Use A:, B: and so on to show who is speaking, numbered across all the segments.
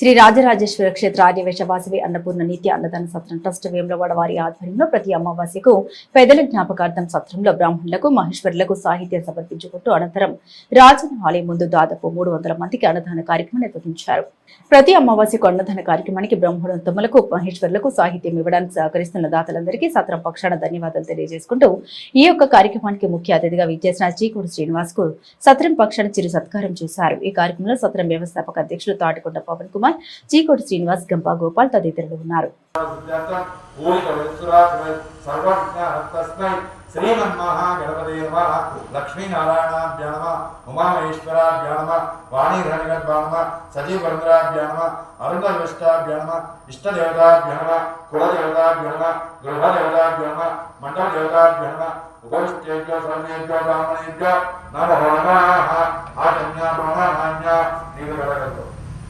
A: శ్రీ రాజరాజేశ్వర క్షేత్ర ఆర్యవేశ వాసవి అన్నపూర్ణ నిత్య అన్నదాన సత్రం ట్రస్ట్ వేములవాడ వారి ఆధ్వర్యంలో ప్రతి అమావాస్యకు పెద్దల జ్ఞాపకార్థం సత్రంలో బ్రాహ్మణులకు మహేశ్వరులకు సాహిత్యం సమర్పించుకుంటూ అనంతరం రాజన్న ఆలయం ముందు దాదాపు మూడు వందల మందికి అన్నదాన కార్యక్రమం నిర్వహించారు. ప్రతి అమావాస్యకు అన్నదాన కార్యక్రమానికి బ్రహ్మణోత్తములకు మహేశ్వరులకు సాహిత్యం ఇవ్వడానికి సహకరిస్తున్న దాతలందరికీ సత్రం పక్షాన ధన్యవాదాలు తెలియజేసుకుంటూ ఈ యొక్క కార్యక్రమానికి ముఖ్య అతిథిగా విచ్చేసిన చీకుడు శ్రీనివాస్కు సత్రం పక్షాన చిరు సత్కారం చేశారు. ఈ కార్యక్రమంలో సత్రం వ్యవస్థాపక అధ్యక్షులు తాటికొండ పవన్ కుమార్ చీకోటి శ్రీనివాస్ గంపా గోపాల్ తదితరులు ఉన్నారు
B: తస్మై శ్రీమన్మహాగణపతే నమ లక్ష్మీనారాయణాభ్య నమ ఉమామహేశ్వరాభ్య నమ వాణీధనగర్భా నమ సజీవరుద్రాభ్య నమ అరుణవిష్టాభ్య నమ ఇష్టదేవతాభ్య నమ కులదేవతాభ్య నమ గృహదేవతాభ్య నమ మండలదేవతాభ్య నమ ఉపవిష్టేభ్యో సర్వేభ్యో బ్రాహ్మణేభ్యో నమో నమః ఆచమ్య బ్రహ్మణాన్య నీరు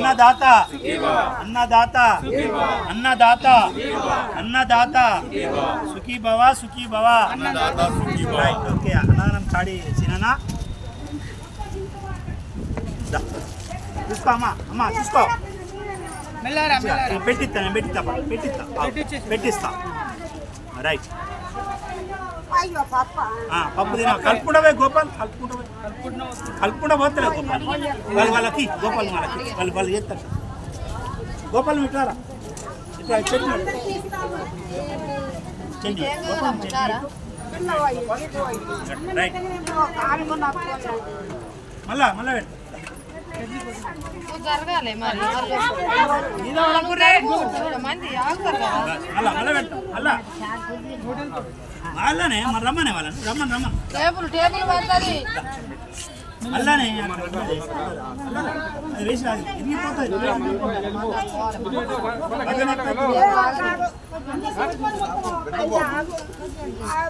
C: అన్నదాత. అన్నదాత. అన్నదాత. అన్నదాత. సుఖీ భవ సుఖీ భవ రైట్ ఓకే అన్నదానం కాడి సినా చూసుకో అమ్మా అమ్మా చూసుకో. పెట్టిస్తా నేను పెట్టిస్తా పెట్టిస్తా. పెట్టిస్తా. రైట్. పప్పు తిన కలుపుకుండవే గోపాల్ కలుపుకుండవే కలుపుకుండా పోతలే గోపాల్. వాళ్ళు వాళ్ళకి గోపాల్ వాళ్ళకి వాళ్ళు వాళ్ళు చేస్తారు. గోపాల్ ఇట్లారా ఇట్లా గోపాల్ రైట్. మళ్ళా మళ్ళా పెట్టు.
D: జరగాలి మరి. మంది ఆగుతారు కదా.
C: వాళ్ళనే మరి రమ్మనే వాళ్ళని. రమ్మని రమ్మని.
D: టేబుల్ టేబుల్ పడుతుంది.
C: అల్లానే అది వేసి అది ఎరిగిపోతుంది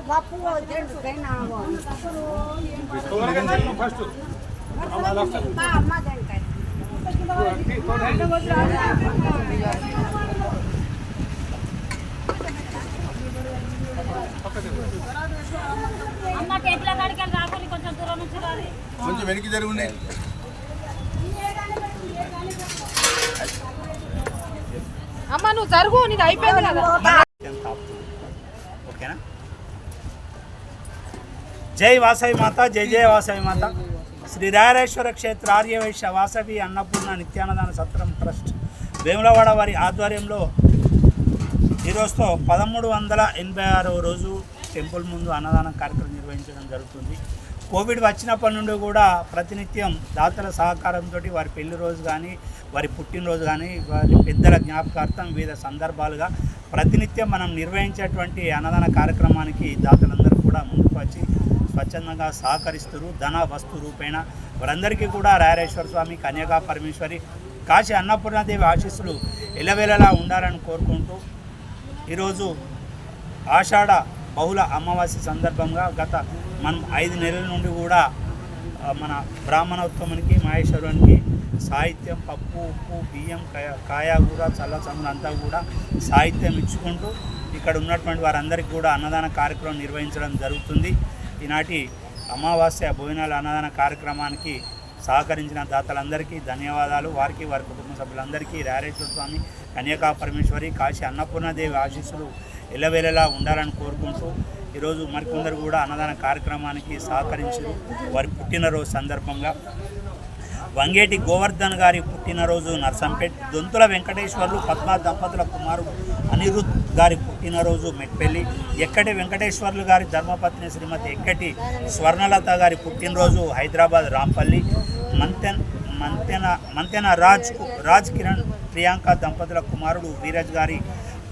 E: పప్పు మా అమ్మ దానికాయ
F: అమ్మ కాడికి రాకుండా కొంచెం దూరం నుంచి రాలి
B: కొంచెం వెనక్కి జరుగున్నాయి
D: అమ్మ నువ్వు జరుగు నీది అయిపోయింది కదా.
C: ఓకేనా? జై వాసవి మాత జై జయ వాసవి మాత. శ్రీ రాయరేశ్వర క్షేత్ర ఆర్యవైశ్య వాసవి అన్నపూర్ణ నిత్యాన్నదాన సత్రం ట్రస్ట్ వేములవాడ వారి ఆధ్వర్యంలో ఈరోజుతో పదమూడు వందల ఎనభై ఆరవ రోజు టెంపుల్ ముందు అన్నదానం కార్యక్రమం నిర్వహించడం జరుగుతుంది. కోవిడ్ వచ్చినప్పటి నుండి కూడా ప్రతినిత్యం దాతల సహకారంతో వారి పెళ్ళి రోజు కానీ వారి పుట్టినరోజు కానీ వారి పెద్దల జ్ఞాపకార్థం వివిధ సందర్భాలుగా ప్రతినిత్యం మనం నిర్వహించేటువంటి అన్నదాన కార్యక్రమానికి దాతలందరూ కూడా ముందుకు వచ్చి స్వచ్ఛందంగా సహకరిస్తారు ధన వస్తు రూపేణ. వారందరికీ కూడా రాయరేశ్వర స్వామి కన్యకా పరమేశ్వరి కాశీ అన్నపూర్ణాదేవి ఆశీస్సులు ఎలవేలలా ఉండాలని కోరుకుంటూ ఈరోజు ఆషాఢ బహుళ అమావాస్య సందర్భంగా గత మనం ఐదు నెలల నుండి కూడా మన బ్రాహ్మణోత్తమునికి మహేశ్వరునికి సాహిత్యం పప్పు ఉప్పు బియ్యం కాయ కాయగూర చల్ల చమురు అంతా కూడా సాహిత్యం ఇచ్చుకుంటూ ఇక్కడ ఉన్నటువంటి వారందరికీ కూడా అన్నదాన కార్యక్రమం నిర్వహించడం జరుగుతుంది. ఈనాటి అమావాస్య భోజనాల అన్నదాన కార్యక్రమానికి సహకరించిన దాతలందరికీ ధన్యవాదాలు. వారికి వారి కుటుంబ సభ్యులందరికీ రారేశ్వర స్వామి కన్యకా పరమేశ్వరి కాశీ అన్నపూర్ణదేవి ఆశీస్సులు ఎల్లవేళలా ఉండాలని కోరుకుంటూ ఈరోజు మరికొందరు కూడా అన్నదాన కార్యక్రమానికి సహకరించారు. వారి పుట్టినరోజు సందర్భంగా వంగేటి గోవర్ధన్ గారి పుట్టినరోజు నర్సంపేట్ దొంతుల వెంకటేశ్వర్లు పద్మా దంపతుల కుమారుడు అనిరుద్ గారి పుట్టినరోజు మెట్పెల్లి ఎక్కటి వెంకటేశ్వర్లు గారి ధర్మపత్ని శ్రీమతి ఎక్కటి స్వర్ణలత గారి పుట్టినరోజు హైదరాబాద్ రాంపల్లి మంతెన్ మంతెన మంతెన రాజ్ రాజ్ కిరణ్ ప్రియాంక దంపతుల కుమారుడు వీరజ్ గారి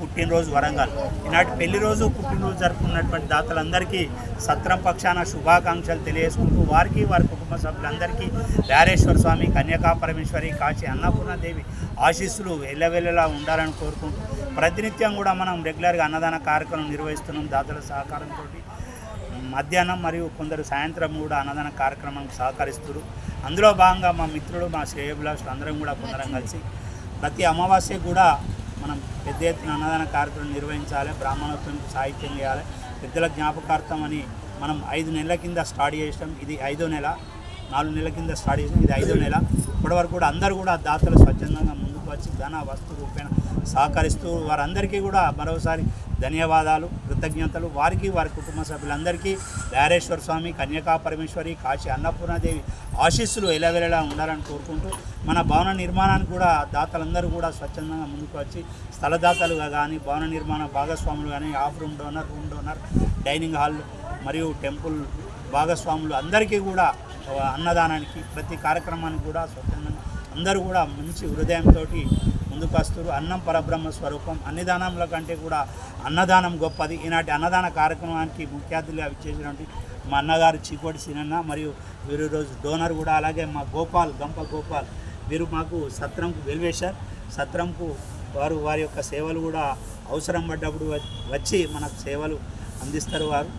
C: పుట్టినరోజు వరంగల్. ఈనాటి పెళ్ళి రోజు పుట్టినరోజు జరుపుకున్నటువంటి దాతలందరికీ సత్రం పక్షాన శుభాకాంక్షలు తెలియజేసుకుంటూ వారికి వారి కుటుంబ సభ్యులందరికీ దారేశ్వర స్వామి కన్యకా పరమేశ్వరి కాశీ అన్నపూర్ణదేవి ఆశీస్సులు ఎల్లవెల్లలా ఉండాలని కోరుకుంటూ ప్రతినిత్యం కూడా మనం రెగ్యులర్గా అన్నదాన కార్యక్రమం నిర్వహిస్తున్నాం. దాతల సహకారంతో మధ్యాహ్నం మరియు కొందరు సాయంత్రం కూడా అన్నదాన కార్యక్రమం సహకరిస్తారు. అందులో భాగంగా మా మిత్రులు మా శ్రేయభిలాషులు అందరం కూడా కొందరం కలిసి ప్రతి అమావాస్య కూడా మనం పెద్ద ఎత్తున అన్నదాన కార్యక్రమం నిర్వహించాలి బ్రాహ్మణోత్సవానికి సాహిత్యం చేయాలి. పెద్దల జ్ఞాపకార్థం అని మనం ఐదు నెలల కింద స్టార్ట్ చేసాం ఇది ఐదో నెల. నాలుగు నెలల కింద స్టార్ట్ చేసాం ఇది ఐదో నెల. ఇప్పటివరకు కూడా అందరూ కూడా దాతలు స్వచ్ఛందంగా ముందుకు వచ్చి ధన వస్తు రూపేణ సహకరిస్తూ వారందరికీ కూడా మరోసారి ధన్యవాదాలు కృతజ్ఞతలు. వారికి వారి కుటుంబ సభ్యులందరికీ దారేశ్వర స్వామి కన్యకా పరమేశ్వరి కాశీ అన్నపూర్ణాదేవి ఆశీస్సులు ఎలవెలలా ఉండాలని కోరుకుంటూ మన భవన నిర్మాణానికి కూడా దాతలందరూ కూడా స్వచ్ఛందంగా ముందుకు వచ్చి స్థలదాతలుగా కానీ భవన నిర్మాణ భాగస్వాములు కానీ half room donor room donor dining hall మరియు టెంపుల్ భాగస్వాములు అందరికీ కూడా అన్నదానానికి ప్రతి కార్యక్రమానికి కూడా స్వచ్ఛందంగా అందరూ కూడా మంచి హృదయంతో ముందుకు వస్తారు అన్నం పరబ్రహ్మ స్వరూపం. అన్ని దానముల కంటే కూడా అన్నదానం గొప్పది. ఈనాటి అన్నదాన కార్యక్రమానికి ముఖ్య అతిథిగా చేసినటువంటి మా అన్నగారు చీకోటి సీనన్న మరియు వీరు రోజు డోనర్ కూడా. అలాగే మా గోపాల్ గంప గోపాల్. వీరు మాకు సత్రంకు వెలివేశారు. సత్రంకు వారు వారి యొక్క సేవలు కూడా అవసరం పడ్డప్పుడు వచ్చి మనకు సేవలు అందిస్తారు వారు.